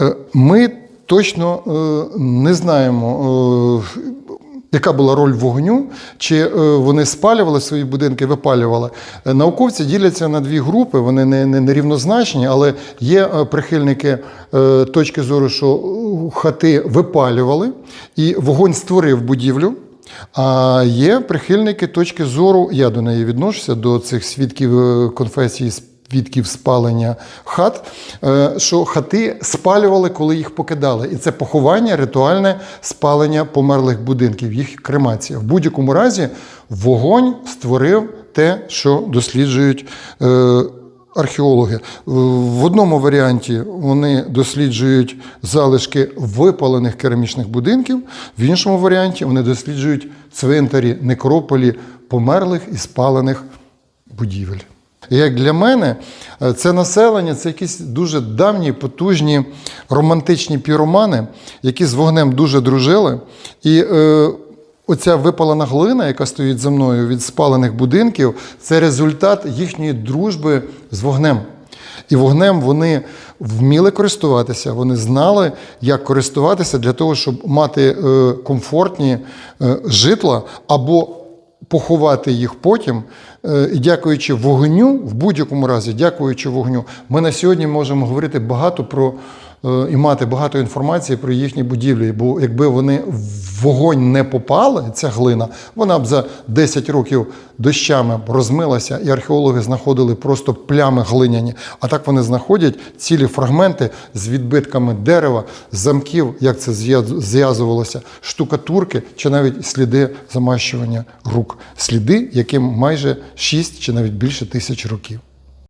Е, Ми точно е, не знаємо, е, яка була роль вогню, чи вони спалювали свої будинки, випалювали. Науковці діляться на дві групи, вони не, не, не рівнозначні, але є прихильники точки зору, що хати випалювали, і вогонь створив будівлю. А є прихильники точки зору, я до неї відношуся, до цих свідків конфесії свідків спалення хат, е, що хати спалювали, коли їх покидали. І це поховання, ритуальне спалення померлих будинків, їх кремація. В будь-якому разі вогонь створив те, що досліджують. е, Археологи в одному варіанті вони досліджують залишки випалених керамічних будинків, в іншому варіанті вони досліджують цвинтарі, некрополі померлих і спалених будівель. Як для мене, е, це населення це якісь дуже давні, потужні романтичні піромани, які з вогнем дуже дружили. І е, оця випалена глина, яка стоїть за мною від спалених будинків, це результат їхньої дружби з вогнем. І вогнем вони вміли користуватися, вони знали, як користуватися для того, щоб мати е, комфортні е, житла або поховати їх потім. Е, І дякуючи вогню, в будь-якому разі, дякуючи вогню, ми на сьогодні можемо говорити багато про і мати багато інформації про їхні будівлі. Бо якби вони в вогонь не попали, ця глина, вона б за 10 років дощами розмилася, і археологи знаходили просто плями глиняні. А так вони знаходять цілі фрагменти з відбитками дерева, замків, як це зв'яз- зв'язувалося, штукатурки чи навіть сліди замащування рук, сліди, яким майже 6 чи навіть більше тисяч років.